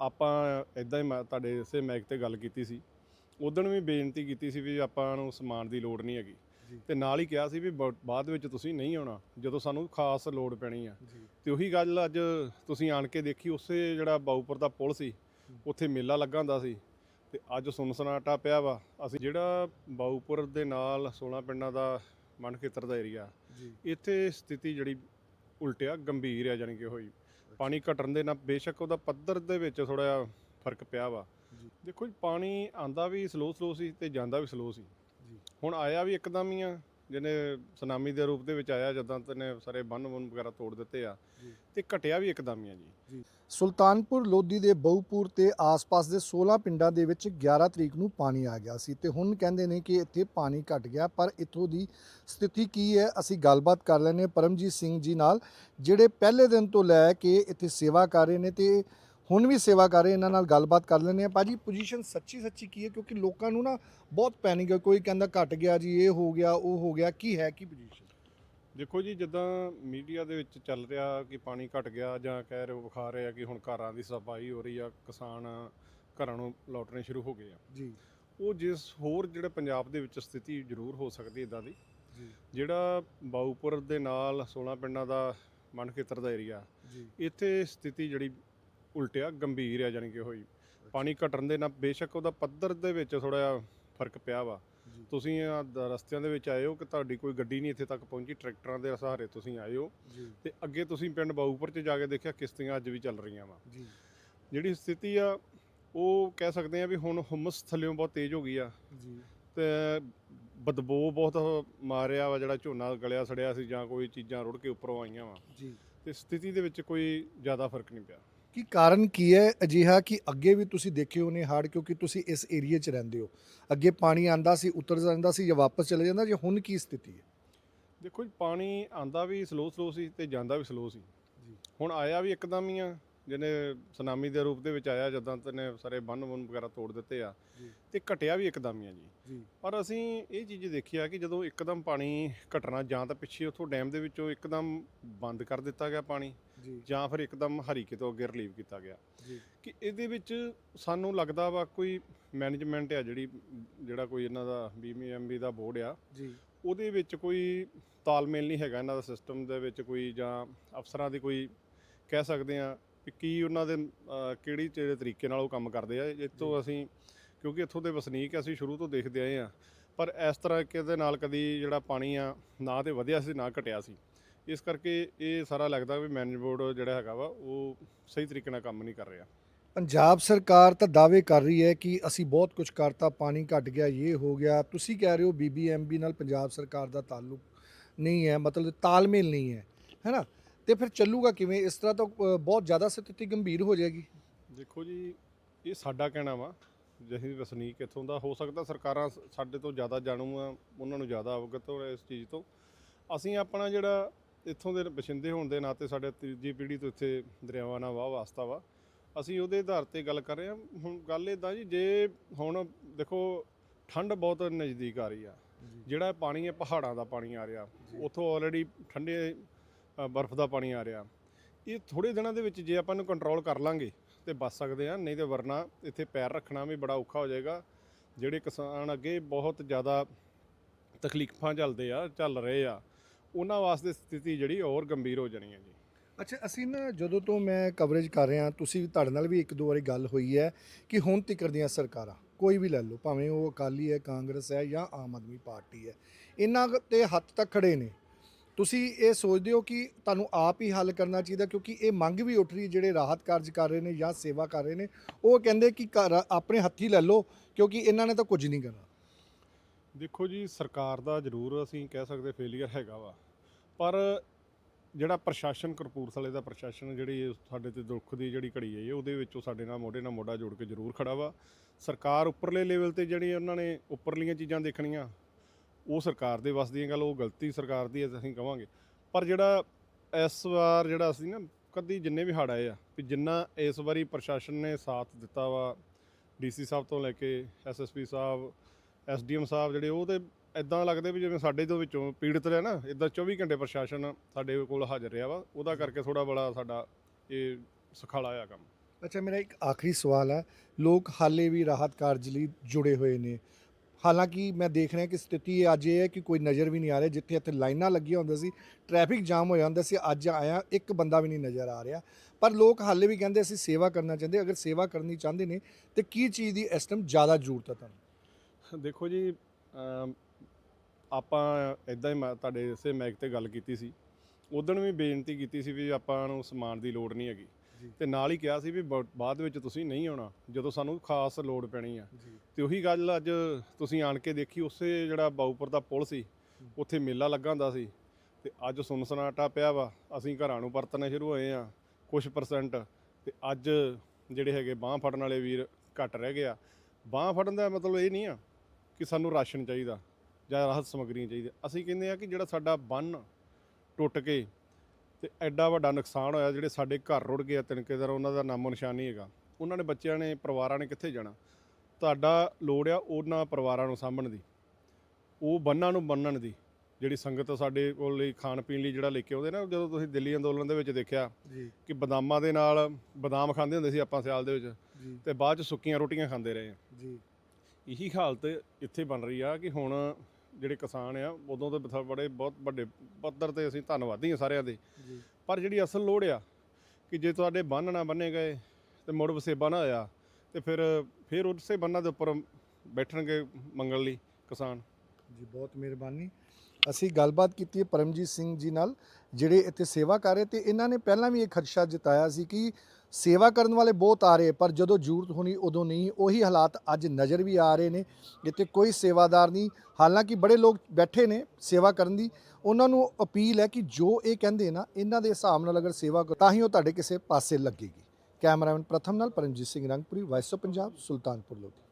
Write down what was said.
ਆਪਾਂ ਇਦਾਂ ਹੀ ਮੈਂ ਤੁਹਾਡੇ ਇਸੇ ਮੈਕ ਤੇ ਗੱਲ ਕੀਤੀ ਸੀ। ਉਦੋਂ ਵੀ ਬੇਨਤੀ ਕੀਤੀ ਸੀ ਵੀ ਆਪਾਂ ਨੂੰ ਸਮਾਨ ਦੀ ਲੋੜ ਨਹੀਂ ਹੈਗੀ। ਤੇ ਨਾਲ ਹੀ ਕਿਹਾ ਸੀ ਵੀ ਬ- ਬਾਅਦ ਵਿੱਚ ਤੁਸੀਂ ਨਹੀਂ ਆਉਣਾ ਜਦੋਂ ਸਾਨੂੰ ਖਾਸ ਲੋੜ ਪੈਣੀ ਆ। ਤੇ ਉਹੀ ਗੱਲ ਅੱਜ ਤੁਸੀਂ ਆਣ ਕੇ ਦੇਖੀ ਉਸੇ ਜਿਹੜਾ ਬਾਊਪੁਰ ਦਾ ਪੁਲ ਸੀ ਉੱਥੇ ਮੇਲਾ ਲੱਗਾ ਹੁੰਦਾ ਸੀ। ਤੇ ਅੱਜ ਸੁਨਸਨਾਟਾ ਪਿਆ ਵਾ। ਅਸੀਂ ਜਿਹੜਾ ਬਾਊਪੁਰ ਦੇ ਨਾਲ 16 ਪਿੰਡਾਂ ਦਾ ਮਨ ਖੇਤਰ ਦਾ ਏਰੀਆ ਜੀ। ਇੱਥੇ ਸਥਿਤੀ ਜਿਹੜੀ ਉਲਟਿਆ ਗੰਭੀਰ ਆ ਜਾਣੀ ਕਿ ਹੋਈ ਪਾਣੀ ਘਟਣ ਦੇ ਨਾਲ ਬੇਸ਼ੱਕ ਉਹਦਾ ਪੱਧਰ ਦੇ ਵਿੱਚ ਥੋੜਾ ਜਿਹਾ ਫ਼ਰਕ ਪਿਆ ਵਾ। ਦੇਖੋ ਜੀ ਪਾਣੀ ਆਂਦਾ ਵੀ ਸਲੋ ਸਲੋ ਸੀ ਤੇ ਜਾਂਦਾ ਵੀ ਸਲੋ ਸੀ। ਜੀ। ਹੁਣ ਆਇਆ ਵੀ ਇੱਕਦਮ ਹੀ ਆ। ਜਿਹਨੇ ਸੁਨਾਮੀ ਦੇ ਰੂਪ ਦੇ ਵਿੱਚ ਆਇਆ ਜਦੋਂ ਤਨੇ ਸਾਰੇ ਬੰਨ ਬੰਨ ਵਗੈਰਾ ਤੋੜ ਦਿੱਤੇ ਆ। ਤੇ ਘਟਿਆ ਵੀ ਇੱਕਦਮ ਹੀ ਆ ਜੀ ਸੁਲਤਾਨਪੁਰ ਲੋਧੀ ਦੇ ਬਹੁਪੁਰ ਤੇ ਆਸ-ਪਾਸ ਦੇ 16 ਪਿੰਡਾਂ ਦੇ ਵਿੱਚ 11 ਤਰੀਕ ਨੂੰ ਪਾਣੀ ਆ ਗਿਆ ਸੀ ਤੇ ਹੁਣ ਕਹਿੰਦੇ ਨੇ ਕਿ ਇੱਥੇ ਪਾਣੀ ਘਟ ਗਿਆ ਪਰ ਇੱਥੋਂ ਦੀ ਸਥਿਤੀ ਕੀ ਹੈ ਅਸੀਂ ਗੱਲਬਾਤ ਕਰ ਲੈਨੇ ਪਰਮਜੀਤ ਸਿੰਘ ਜੀ ਨਾਲ ਜਿਹੜੇ ਪਹਿਲੇ ਦਿਨ ਤੋਂ ਲੈ ਕੇ ਇੱਥੇ ਸੇਵਾ ਕਰ ਰਹੇ ਨੇ ਤੇ ਹੁਣ ਵੀ ਸੇਵਾ ਕਰ ਰਹੇ ਇਹਨਾਂ ਨਾਲ ਗੱਲਬਾਤ ਕਰ ਲੈਨੇ ਆ ਭਾਜੀ ਪੋਜੀਸ਼ਨ ਸੱਚੀ ਸੱਚੀ ਕੀ ਹੈ? ਕਿਉਂਕਿ ਲੋਕਾਂ ਨੂੰ ਨਾ ਬਹੁਤ ਪੈਨਿਕ ਹੈ। ਕੋਈ ਕਹਿੰਦਾ ਘਟ ਗਿਆ ਜੀ ਇਹ ਹੋ ਗਿਆ ਉਹ ਹੋ ਗਿਆ ਕੀ ਹੈ ਕੀ ਪੋਜੀਸ਼ਨ ਦੇਖੋ ਜੀ ਜਿੱਦਾਂ ਮੀਡੀਆ ਦੇ ਵਿੱਚ ਚੱਲ ਰਿਹਾ ਕਿ ਪਾਣੀ ਘਟ ਗਿਆ ਜਾਂ ਕਹਿ ਰਹੇ ਵਿਖਾ ਰਹੇ ਆ ਕਿ ਹੁਣ ਘਰਾਂ ਦੀ ਸਫ਼ਾਈ ਹੋ ਰਹੀ ਆ ਕਿਸਾਨ ਘਰਾਂ ਨੂੰ ਲੌਟਣੇ ਸ਼ੁਰੂ ਹੋ ਗਏ ਆ। ਜੀ। ਉਹ ਜਿਸ ਹੋਰ ਜਿਹੜੇ ਪੰਜਾਬ ਦੇ ਵਿੱਚ ਸਥਿਤੀ ਜ਼ਰੂਰ ਹੋ ਸਕਦੀ ਇਦਾਂ ਦੀ। ਜਿਹੜਾ ਬਾਊਪੁਰ ਦੇ ਨਾਲ 16 ਪਿੰਡਾਂ ਦਾ ਮਨ ਖੇਤਰ ਦਾ ਏਰੀਆ ਜੀ। ਇੱਥੇ ਸਥਿਤੀ ਜਿਹੜੀ ਉਲਟਿਆ ਗੰਭੀਰ ਆ ਜਾਣੀ ਕਿ ਹੋਈ ਪਾਣੀ ਘਟਣ ਦੇ ਨਾਲ ਬੇਸ਼ੱਕ ਉਹਦਾ ਪੱਧਰ ਦੇ ਵਿੱਚ ਥੋੜਾ ਜਿਹਾ ਫ਼ਰਕ ਪਿਆ ਵਾ। ਤੁਸੀਂ ਦ- ਰਸਤਿਆਂ ਦੇ ਵਿੱਚ ਆਏ ਹੋ ਕਿ ਤੁਹਾਡੀ ਕੋਈ ਗੱਡੀ ਨਹੀਂ ਇੱਥੇ ਤੱਕ ਪਹੁੰਚੀ ਟਰੈਕਟਰਾਂ ਦੇ ਸਹਾਰੇ ਤੁਸੀਂ ਆਏ ਹੋ। ਜੀ। ਤੇ ਅੱਗੇ ਤੁਸੀਂ ਪਿੰਡ ਬਾਊਪੁਰ 'ਚ ਜਾ ਕੇ ਦੇਖਿਆ ਕਿਸ਼ਤੀਆਂ ਅੱਜ ਵੀ ਚੱਲ ਰਹੀਆਂ ਵਾ। ਜੀ। ਜਿਹੜੀ ਸਥਿਤੀ ਆ ਉਹ ਕਹਿ ਸਕਦੇ ਆ ਵੀ ਹੁਣ ਹੁਮਸ ਥੱਲਿਓਂ ਬਹੁਤ ਤੇਜ਼ ਹੋ ਗਈ ਆ। ਜੀ। ਤੇ ਬਦਬੂ ਬਹੁਤ ਮਾਰਿਆ ਵਾ ਜਿਹੜਾ ਝੋਨਾ ਗਲਿਆ ਸੜਿਆ ਸੀ ਜਾਂ ਕੋਈ ਚੀਜ਼ਾਂ ਰੁੜ ਕੇ ਉੱਪਰੋਂ ਆਈਆਂ ਵਾ। ਜੀ। ਤੇ ਸਥਿਤੀ ਦੇ ਵਿੱਚ ਕੋਈ ਜ਼ਿਆਦਾ ਫ਼ਰਕ ਨਹੀਂ ਪਿਆ। ਕੀ ਕਾਰਨ ਕੀ ਹੈ ਅਜਿਹਾ ਕਿ ਅੱਗੇ ਵੀ ਤੁਸੀਂ ਦੇਖੇ ਹੋਣੇ ਹੜ੍ਹ ਕਿਉਂਕਿ ਤੁਸੀਂ ਇਸ ਏਰੀਏ 'ਚ ਰਹਿੰਦੇ ਹੋ? ਅੱਗੇ ਪਾਣੀ ਆਂਦਾ ਸੀ, ਉਤਰ ਜਾਂਦਾ ਸੀ ਜਾਂ ਵਾਪਸ ਚਲੇ ਜਾਂਦਾ ਜਾਂ ਹੁਣ ਕੀ ਸਥਿਤੀ ਹੈ? ਦੇਖੋ ਜੀ, ਪਾਣੀ ਆਂਦਾ ਵੀ ਸਲੋ ਸਲੋ ਸੀ ਤੇ ਜਾਂਦਾ ਵੀ ਸਲੋ ਸੀ। ਹੁਣ ਆਇਆ ਵੀ ਇੱਕਦਮ ਹੀ ਆ। ਜਿਹਨੇ ਸੁਨਾਮੀ ਦੇ ਰੂਪ ਦੇ ਵਿੱਚ ਆਇਆ ਜਦੋਂ ਤਨੇ ਸਾਰੇ ਬੰਨ ਬੰਨ ਵਗੈਰਾ ਤੋੜ ਦਿੱਤੇ ਆ ਤੇ ਘਟਿਆ ਵੀ ਇੱਕਦਮ ਹੀ ਆ ਜੀ। ਪਰ ਅਸੀਂ ਇਹ ਚੀਜ਼ ਦੇਖੀ ਆ ਕਿ ਜਦੋਂ ਇੱਕਦਮ ਪਾਣੀ ਘਟਣਾ ਜਾਂ ਤਾਂ ਪਿੱਛੇ ਉਥੋਂ ਡੈਮ ਦੇ ਵਿੱਚੋਂ ਇੱਕਦਮ ਬੰਦ ਕਰ ਦਿੱਤਾ ਗਿਆ ਪਾਣੀ ਜੀ। ਫਿਰ ਇੱਕਦਮ ਹਰੀਕੇ ਤੋਂ ਅੱਗੇ ਰਿਲੀਵ ਕੀਤਾ ਗਿਆ। ਕਿ ਇਹਦੇ ਵਿੱਚ ਸਾਨੂੰ ਲੱਗਦਾ ਵਾ ਕੋਈ ਮੈਨੇਜਮੈਂਟ ਆ ਜਿਹੜੀ ਜਿਹੜਾ ਕੋਈ ਇਹਨਾਂ ਦਾ ਬੀਐਮਬੀ ਦਾ ਬੋਰਡ ਆ ਜੀ। ਉਹਦੇ ਵਿੱਚ ਕੋਈ ਤਾਲਮੇਲ ਨਹੀਂ ਹੈਗਾ ਇਹਨਾਂ ਦਾ ਸਿਸਟਮ ਦੇ ਵਿੱਚ ਕੋਈ ਜਾਂ ਅਫਸਰਾਂ ਦੀ ਕੋਈ ਕਹਿ ਸਕਦੇ ਆ ਕਿ ਕੀ ਉਹਨਾਂ ਦੇ ਅਹ, ਕਿਹੜੀ ਜਿਹੜੇ ਤਰੀਕੇ ਨਾਲ ਉਹ ਕੰਮ ਕਰਦੇ ਆ ਇਹ ਤੋਂ ਅਸੀਂ ਕਿਉਂਕਿ ਇੱਥੋਂ ਦੇ ਵਸਨੀਕ ਅਸੀਂ ਸ਼ੁਰੂ ਤੋਂ ਦੇਖਦੇ ਆਏ ਆ। ਪਰ ਇਸ ਤਰ੍ਹਾਂ ਦੇ ਨਾਲ ਕਦੀ ਜਿਹੜਾ ਪਾਣੀ ਆ ਨਾ ਤੇ ਵਧਿਆ ਸੀ ਨਾ ਘਟਿਆ ਸੀ। ਇਸ ਕਰਕੇ ਇਹ ਸਾਰਾ ਲੱਗਦਾ ਵੀ ਮੈਨੇਜ ਬੋਰਡ ਜਿਹੜਾ ਹੈਗਾ ਵਾ ਉਹ ਸਹੀ ਤਰੀਕੇ ਨਾਲ ਕੰਮ ਨਹੀਂ ਕਰ ਰਿਹਾ। ਪੰਜਾਬ ਸਰਕਾਰ ਤਾਂ ਦਾਅਵੇ ਕਰ ਰਹੀ ਹੈ ਕਿ ਅਸੀਂ ਬਹੁਤ ਕੁਝ ਕਰਤਾ ਪਾਣੀ ਘਟ ਗਿਆ ਇਹ ਹੋ ਗਿਆ। ਤੁਸੀਂ ਕਹਿ ਰਹੇ ਹੋ ਬੀਬੀਐਮਬੀ ਨਾਲ ਪੰਜਾਬ ਸਰਕਾਰ ਦਾ ਤਾਲੁਕ ਨਹੀਂ ਹੈ ਮਤਲਬ ਤਾਲਮੇਲ ਨਹੀਂ ਹੈ ਹੈਨਾ ਤੇ ਫਿਰ ਚੱਲੂਗਾ ਕਿਵੇਂ? ਇਸ ਤਰ੍ਹਾਂ ਤਾਂ ਅ, ਬਹੁਤ ਜ਼ਿਆਦਾ ਸਥਿਤੀ ਗੰਭੀਰ ਹੋ ਜਾਏਗੀ। ਦੇਖੋ ਜੀ ਇਹ ਸਾਡਾ ਕਹਿਣਾ ਵਾ ਜਿਹੀ ਵਸਨੀਕ ਇੱਥੋਂ ਦਾ ਹੋ ਸਕਦਾ ਸਰਕਾਰਾਂ ਸ- ਸਾਡੇ ਤੋਂ ਜ਼ਿਆਦਾ ਜਾਣੂ ਆ ਉਹਨਾਂ ਨੂੰ ਜ਼ਿਆਦਾ ਅਵਗਤ ਹੋ ਇਸ ਚੀਜ਼ ਤੋਂ। ਅਸੀਂ ਆਪਣਾ ਜਿਹੜਾ ਇੱਥੋਂ ਦੇ ਵਸਿੰਦੇ ਹੋਣ ਦੇ ਨਾਤੇ ਸਾਡੇ ਤੀਜੀ ਪੀੜ੍ਹੀ ਤੋਂ ਇੱਥੇ ਦਰਿਆਵਾਂ ਨਾਲ ਵਾਹ ਵਾਸਤਾ ਵਾ। ਅਸੀਂ ਉਹਦੇ ਆਧਾਰ ਤੇ ਗੱਲ ਕਰ ਰਹੇ ਹਾਂ। ਹੁਣ ਗੱਲ ਇਦਾਂ ਜੀ ਜੇ ਹੁਣ ਦੇਖੋ ਠੰਡ ਬਹੁਤ ਨਜ਼ਦੀਕ ਆ ਰਹੀ ਆ। ਜਿਹੜਾ ਪਾਣੀ ਹੈ ਪਹਾੜਾਂ ਦਾ ਪਾਣੀ ਆ ਰਿਹਾ। ਉੱਥੋਂ ਆਲਰੇਡੀ ਠੰਡੇ ਬਰਫ਼ ਦਾ ਪਾਣੀ ਆ ਰਿਹਾ। ਇਹ ਥੋੜੇ ਦਿਨਾਂ ਦੇ ਵਿੱਚ ਜੇ ਆਪਾਂ ਨੂੰ ਕੰਟਰੋਲ ਕਰ ਲਾਂਗੇ ਤੇ ਬਚ ਸਕਦੇ ਆ, ਨਹੀਂ ਤੇ ਵਰਨਾ ਇੱਥੇ ਪੈਰ ਰੱਖਣਾ ਵੀ ਬੜਾ ਔਖਾ ਹੋ ਜਾਏਗਾ। ਜਿਹੜੇ ਕਿਸਾਨ ਅੱਗੇ ਬਹੁਤ ਜ਼ਿਆਦਾ ਤਕਲੀਫਾਂ ਚੱਲਦੇ ਆ ਚੱਲ ਰਹੇ ਆ, ਉਹਨਾਂ ਵਾਸਤੇ ਸਥਿਤੀ ਜਿਹੜੀ ਹੋਰ ਗੰਭੀਰ ਹੋ ਜਾਣੀ ਹੈ ਜੀ। ਅੱਛਾ, ਅਸੀਂ ਨਾ ਜਦੋਂ ਤੋਂ ਮੈਂ ਕਵਰੇਜ ਕਰ ਰਿਹਾ, ਤੁਸੀਂ ਤੁਹਾਡੇ ਨਾਲ ਵੀ ਇੱਕ ਦੋ ਵਾਰੀ ਗੱਲ ਹੋਈ ਹੈ ਕਿ ਹੁਣ ਤਿਕਰ ਦੀਆਂ ਸਰਕਾਰਾਂ, ਕੋਈ ਵੀ ਲੈ ਲਓ, ਭਾਵੇਂ ਉਹ ਅਕਾਲੀ ਹੈ, ਕਾਂਗਰਸ ਹੈ ਜਾਂ ਆਮ ਆਦਮੀ ਪਾਰਟੀ ਹੈ, ਇਹਨਾਂ ਤੇ ਹੱਥ ਤੱਕ ਖੜੇ ਨੇ। ਤੁਸੀਂ ਇਹ ਸੋਚਦੇ ਹੋ ਕਿ ਤੁਹਾਨੂੰ ਆਪ ਹੀ ਹੱਲ ਕਰਨਾ ਚਾਹੀਦਾ ਕਿਉਂਕਿ ਇਹ ਮੰਗ ਵੀ ਉੱਠ ਰਹੀ ਜਿਹੜੇ ਰਾਹਤ ਕਾਰਜ ਕਰ ਰਹੇ ਨੇ ਜਾਂ ਸੇਵਾ ਕਰ ਰਹੇ ਨੇ, ਉਹ ਕਹਿੰਦੇ ਕਿ ਘਰ ਆਪਣੇ ਹੱਥੀ ਲੈ ਲਓ ਕਿਉਂਕਿ ਇਹਨਾਂ ਨੇ ਤਾਂ ਕੁਝ ਨਹੀਂ ਕਰਨਾ। ਦੇਖੋ ਜੀ, ਸਰਕਾਰ ਦਾ ਜ਼ਰੂਰ ਅਸੀਂ ਕਹਿ ਸਕਦੇ ਫੇਲੀਅਰ ਹੈਗਾ ਵਾ, ਪਰ ਜਿਹੜਾ ਪ੍ਰਸ਼ਾਸਨ ਕਪੂਰਥਲੇ ਦਾ ਪ੍ਰਸ਼ਾਸਨ ਜਿਹੜੀ ਸਾਡੇ ਤੇ ਦੁੱਖ ਦੀ ਜਿਹੜੀ ਘੜੀ ਹੈ, ਉਹਦੇ ਵਿੱਚੋਂ ਸਾਡੇ ਨਾਲ ਮੋਢੇ ਨਾਲ ਮੋਢਾ ਜੋੜ ਕੇ ਜ਼ਰੂਰ ਖੜਾ ਵਾ। ਸਰਕਾਰ ਉੱਪਰਲੇ ਲੈਵਲ ਤੇ ਜਿਹੜੀ ਉਹਨਾਂ ਨੇ ਉੱਪਰਲੀਆਂ ਚੀਜ਼ਾਂ ਦੇਖਣੀਆਂ ਉਹ ਸਰਕਾਰ ਦੇ ਵੱਸ ਦੀਆਂ ਗੱਲ ਉਹ ਗਲਤੀ ਸਰਕਾਰ ਦੀ ਹੈ, ਅਸੀਂ ਕਵਾਂਗੇ। ਪਰ ਜਿਹੜਾ ਇਸ ਵਾਰ ਜਿਹੜਾ ਅਸੀਂ ਨਾ ਕਦੀ ਜਿੰਨੇ ਵੀ ਹੜ੍ਹ ਆਏ ਆ, ਵੀ ਜਿੰਨਾ ਇਸ ਵਾਰੀ ਪ੍ਰਸ਼ਾਸਨ ਨੇ ਸਾਥ ਦਿੱਤਾ ਵਾ ਡੀਸੀ ਸਾਹਿਬ ਤੋਂ ਲੈ ਕੇ ਐਸਐਸਪੀ ਸਾਹਿਬ ਐਸਡੀਐਮ ਸਾਹਿਬ ਜਿਹੜੇ, ਉਹ ਤੇ ਇਦਾਂ ਲੱਗਦੇ ਵੀ ਜਿਵੇਂ ਸਾਡੇ ਤੋਂ ਵਿੱਚੋਂ ਪੀੜਤ ਰਿਹਾ ਨਾ ਇਦਾਂ 24 ਘੰਟੇ ਪ੍ਰਸ਼ਾਸਨ ਸਾਡੇ ਕੋਲ ਹਾਜ਼ਰ ਰਿਹਾ ਵਾ, ਉਹਦਾ ਕਰਕੇ ਥੋੜਾ ਬੜਾ ਸਾਡਾ ਇਹ ਸੁਖਾਲਾ ਆ ਕੰਮ। ਅੱਛਾ, ਮੇਰਾ ਇੱਕ ਆਖਰੀ ਸਵਾਲ ਹੈ। ਲੋਕ ਹਾਲੇ ਵੀ ਰਾਹਤ ਕਾਰਜ ਲਈ ਜੁੜੇ ਹੋਏ ਨੇ। ਹਾਲਾਂਕਿ ਮੈਂ ਦੇਖ ਰਿਹਾ ਕਿ ਸਥਿਤੀ ਅੱਜ ਇਹ ਹੈ ਕਿ ਕੋਈ ਨਜ਼ਰ ਵੀ ਨਹੀਂ ਆ ਰਿਹਾ, ਜਿੱਥੇ ਇੱਥੇ ਲਾਈਨਾਂ ਲੱਗੀਆਂ ਹੁੰਦੀਆਂ ਸੀ, ਟ੍ਰੈਫਿਕ ਜਾਮ ਹੋ ਜਾਂਦਾ ਸੀ, ਅੱਜ ਆਇਆ ਇੱਕ ਬੰਦਾ ਵੀ ਨਹੀਂ ਨਜ਼ਰ ਆ ਰਿਹਾ। ਪਰ ਲੋਕ ਹਾਲੇ ਵੀ ਕਹਿੰਦੇ ਅਸੀਂ ਸੇਵਾ ਕਰਨਾ ਚਾਹੁੰਦੇ, ਅਗਰ ਸੇਵਾ ਕਰਨੀ ਚਾਹੁੰਦੇ ਨੇ, ਤੇ ਕੀ ਚੀਜ਼ ਦੀ ਇਸ ਟਾਈਮ ਜ਼ਿਆਦਾ ਜ਼ਰੂਰਤ ਹੈ ਤੁਹਾਨੂੰ? ਦੇਖੋ ਜੀ ਆਪਾਂ ਇਦਾਂ ਹੀ ਮੈਂ ਤੁਹਾਡੇ ਇਸੇ ਮੈਕ ਤੇ ਗੱਲ ਕੀਤੀ ਸੀ। ਉਦੋਂ ਵੀ ਬੇਨਤੀ ਕੀਤੀ ਸੀ ਵੀ ਆਪਾਂ ਨੂੰ ਸਮਾਨ ਦੀ ਲੋੜ ਨਹੀਂ ਹੈਗੀ। ਤੇ ਨਾਲ ਹੀ ਕਿਹਾ ਸੀ ਵੀ ਬ- ਬਾਅਦ ਵਿੱਚ ਤੁਸੀਂ ਨਹੀਂ ਆਉਣਾ ਜਦੋਂ ਸਾਨੂੰ ਖਾਸ ਲੋੜ ਪੈਣੀ ਆ। ਜੀ। ਤੇ ਉਹੀ ਗੱਲ ਅੱਜ ਤੁਸੀਂ ਆਣ ਕੇ ਦੇਖੀ ਉਸੇ ਜਿਹੜਾ ਬਾਊਪੁਰ ਦਾ ਪੁਲ ਸੀ ਉੱਥੇ ਮੇਲਾ ਲੱਗਾ ਹੁੰਦਾ ਸੀ। ਤੇ ਅੱਜ ਸੁਨਸਨਾਟਾ ਪਿਆ ਵਾ ਅਸੀਂ ਘਰਾਂ ਨੂੰ ਪਰਤਣੇ ਸ਼ੁਰੂ ਹੋਏ ਆ ਕੁਝ ਪਰਸੈਂਟ ਤੇ ਅੱਜ ਜਿਹੜੇ ਹੈਗੇ ਬਾਹ ਫੜਨ ਵਾਲੇ ਵੀਰ ਘੱਟ ਰਹਿ ਗਿਆ ਬਾਹ ਫੜਨ ਦਾ ਮਤਲਬ ਇਹ ਨਹੀਂ ਆ ਕਿ ਸਾਨੂੰ ਰਾਸ਼ਨ ਚਾਹੀਦਾ ਜਾਂ ਰਾਹਤ ਸਮੱਗਰੀਆਂ ਚਾਹੀਦੀਆਂ ਅਸੀਂ ਕਹਿੰਦੇ ਆ ਕਿ ਜਿਹੜਾ ਸਾਡਾ ਬੰਨ ਟੁੱਟ ਕੇ ਤੇ ਐਡਾ ਵੱਡਾ ਨੁਕਸਾਨ ਹੋਇਆ ਜਿਹੜੇ ਸਾਡੇ ਘਰ ਰੁੜ ਗਏ ਆ ਤਿਣਕੇਦਾਰ ਉਹਨਾਂ ਦਾ ਨਾਮੋ ਨਿਸ਼ਾਨ ਨਹੀਂ ਹੈਗਾ। ਉਹਨਾਂ ਨੇ ਬੱਚਿਆਂ ਨੇ ਪਰਿਵਾਰਾਂ ਨੇ ਕਿੱਥੇ ਜਾਣਾ? ਤੁਹਾਡਾ ਲੋੜ ਆ ਉਹਨਾਂ ਪਰਿਵਾਰਾਂ ਨੂੰ ਸਾਂਭਣ ਦੀ। ਉਹ ਬੰਨਾਂ ਨੂੰ ਬੰਨਣ ਦੀ। ਜਿਹੜੀ ਸੰਗਤ ਸਾਡੇ ਕੋਲ ਲਈ ਖਾਣ ਪੀਣ ਲਈ ਜਿਹੜਾ ਲੈ ਕੇ ਆਉਂਦੇ ਨਾ ਜਦੋਂ ਤੁਸੀਂ ਦਿੱਲੀ ਅੰਦੋਲਨ ਦੇ ਵਿੱਚ ਦੇਖਿਆ ਕਿ ਬਦਾਮਾਂ ਦੇ ਨਾਲ ਬਦਾਮ ਖਾਂਦੇ ਹੁੰਦੇ ਸੀ ਆਪਾਂ ਸਿਆਲ ਦੇ ਵਿੱਚ ਤੇ ਬਾਅਦ ਚ ਸੁੱਕੀਆਂ ਰੋਟੀਆਂ ਖਾਂਦੇ ਰਹੇ। ਜੀ। ਇਹੀ ਹਾਲਤ ਇੱਥੇ ਬਣ ਰਹੀ ਆ ਕਿ ਹੁਣ ਜਿਹੜੇ ਕਿਸਾਨ ਆ ਉਦੋਂ ਤੋਂ ਬਥ- ਬੜੇ ਬਹੁਤ ਵੱਡੇ ਪੱਧਰ ਤੇ ਅਸੀਂ ਧੰਨਵਾਦੀ ਆ ਸਾਰਿਆਂ ਦੇ। ਪਰ ਜਿਹੜੀ ਅਸਲ ਲੋੜ ਆ ਕਿ ਜੇ ਤੁਹਾਡੇ ਬੰਨ ਨਾ ਬੰਨੇ ਗਏ ਤੇ ਮੁੜ ਵਸੇਬਾ ਨਾ ਆਇਆ ਤੇ ਫਿਰ ਫਿਰ ਉਸੇ ਬੰਨਾਂ ਦੇ ਉੱਪਰ ਬੈਠਣਗੇ ਮੰਗਣ ਲਈ ਕਿਸਾਨ। ਜੀ ਬਹੁਤ ਮਿਹਰਬਾਨੀ। ਅਸੀਂ ਗੱਲਬਾਤ ਕੀਤੀ ਹੈ ਪਰਮਜੀਤ ਸਿੰਘ ਜੀ ਨਾਲ ਜਿਹੜੇ ਇੱਥੇ ਸੇਵਾ ਕਰ ਰਹੇ ਤੇ ਇਹਨਾਂ ਨੇ ਪਹਿਲਾਂ ਵੀ ਇਹ ਖਦਸ਼ਾ ਜਤਾਇਆ ਸੀ ਕਿ ਸੇਵਾ ਕਰਨ ਵਾਲੇ ਬਹੁਤ ਆ ਰਹੇ, ਪਰ ਜਦੋਂ ਜ਼ਰੂਰਤ ਹੋਣੀ ਉਦੋਂ ਨਹੀਂ। ਉਹੀ ਹਾਲਾਤ ਅੱਜ ਨਜ਼ਰ ਵੀ ਆ ਰਹੇ ਨੇ। ਇੱਥੇ ਕੋਈ ਸੇਵਾਦਾਰ ਨਹੀਂ। ਹਾਲਾਂਕਿ ਬੜੇ ਲੋਕ ਬੈਠੇ ਨੇ ਸੇਵਾ ਕਰਨ ਦੀ। ਉਹਨਾਂ ਨੂੰ ਅਪੀਲ ਹੈ ਕਿ ਜੋ ਇਹ ਕਹਿੰਦੇ ਨਾ, ਇਹਨਾਂ ਦੇ ਹਿਸਾਬ ਨਾਲ ਅਗਰ ਸੇਵਾ ਕਰੋ, ਤਾਂ ਹੀ ਉਹ ਤੁਹਾਡੇ ਕਿਸੇ ਪਾਸੇ ਲੱਗੇਗੀ। ਕੈਮਰਾਮੈਨ ਪ੍ਰਥਮ ਨਾਲ ਪਰਮਜੀਤ ਸਿੰਘ ਰੰਗਪੁਰੀ ਵਾਇਸ ਆਫ ਪੰਜਾਬ ਸੁਲਤਾਨਪੁਰ, ਲੋਧੀ।